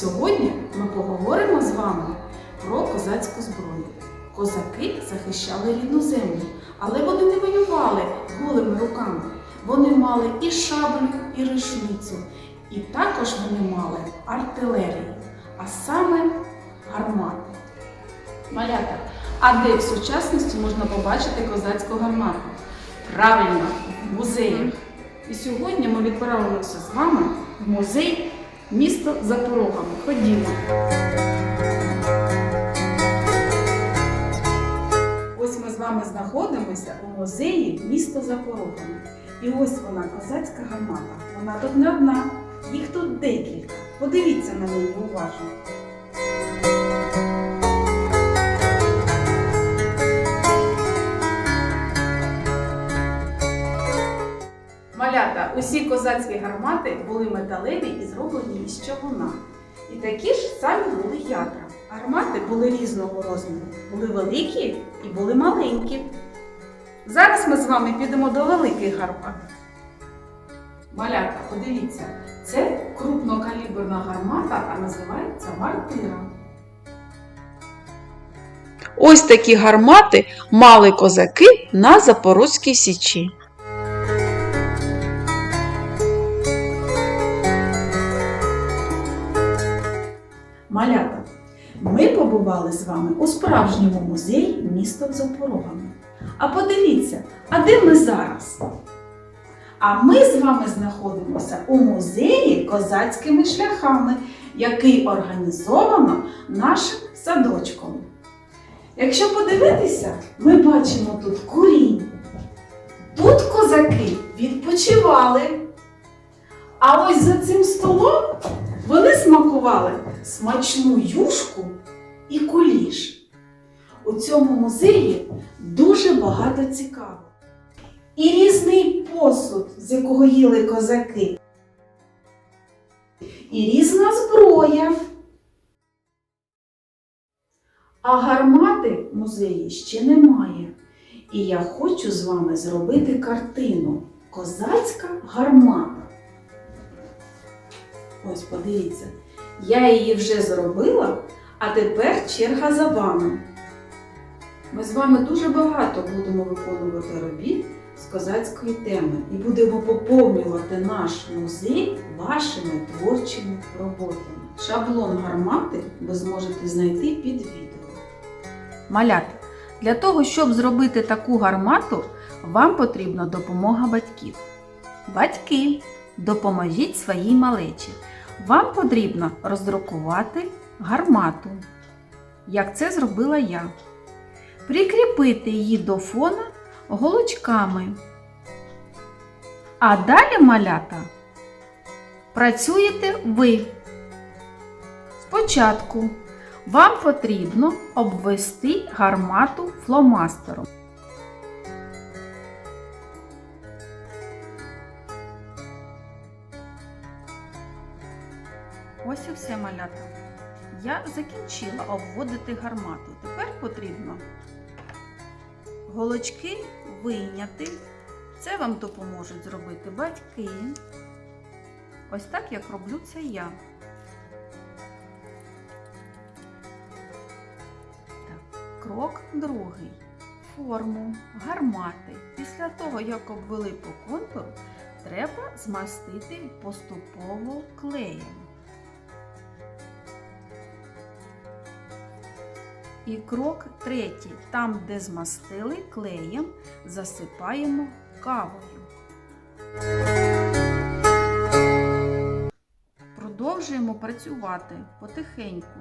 Сьогодні ми поговоримо з вами про козацьку зброю. Козаки захищали рідну землю, але вони не воювали голими руками. Вони мали і шаблю, і рушницю, і також вони мали артилерію, а саме гармати. Малята, а де в сучасності можна побачити козацьку гармату? Правильно, в музеях. І сьогодні ми відправимося з вами в музей місто за порогами. Ходімо. Ось ми з вами знаходимося у музеї місто за порогами. І ось вона, козацька гармата. Вона тут не одна, їх тут декілька. Подивіться на неї уважно. Малята, усі козацькі гармати були металеві і зроблені із човуна. І такі ж самі були ядра. Гармати були різного розміру, були великі і були маленькі. Зараз ми з вами підемо до великих гармат. Малята, подивіться, це крупнокаліберна гармата, а називається мартира. Ось такі гармати мали козаки на Запорозькій січі. Малята, ми побували з вами у справжньому музеї місто за порогами. А подивіться, а де ми зараз? А ми з вами знаходимося у музеї козацькими шляхами, який організовано нашим садочком. Якщо подивитися, ми бачимо тут курінь. Тут козаки відпочивали. А ось за цим столом вони смакували смачну юшку і куліш. У цьому музеї дуже багато цікавого. І різний посуд, з якого їли козаки. І різна зброя. А гармати в музеї ще немає. І я хочу з вами зробити картину Козацька гармата. Ось подивіться, я її вже зробила, а тепер черга за вами. Ми з вами дуже багато будемо виконувати робіт з козацької теми і будемо поповнювати наш музей вашими творчими роботами. Шаблон гармати ви зможете знайти під відео. Малята, для того, щоб зробити таку гармату, вам потрібна допомога батьків. Батьки, допоможіть своїй малечі. Вам потрібно роздрукувати гармату, як це зробила я. Прикріпити її до фона голочками. А далі, малята, працюєте ви. Спочатку вам потрібно обвести гармату фломастером. Ось і все малята. Я закінчила обводити гармату. Тепер потрібно голочки вийняти. Це вам допоможуть зробити батьки. Ось так, як роблю це я. Так, крок другий. Форму, гармати. Після того, як обвели по контуру, треба змастити поступово клеєм. І крок третій. Там, де змастили клеєм, засипаємо кавою. Продовжуємо працювати потихеньку.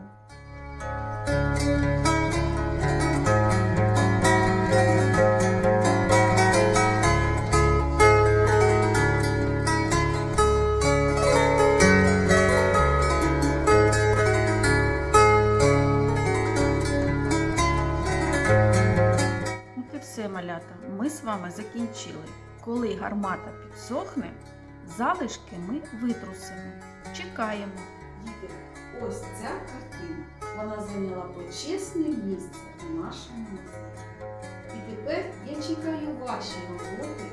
Все, малята. Ми з вами закінчили. Коли гармата підсохне, залишки ми витрусимо. Чекаємо. Діти, ось ця картина. Вона зайняла почесне місце у нашому музеї. І тепер я чекаю ваші роботи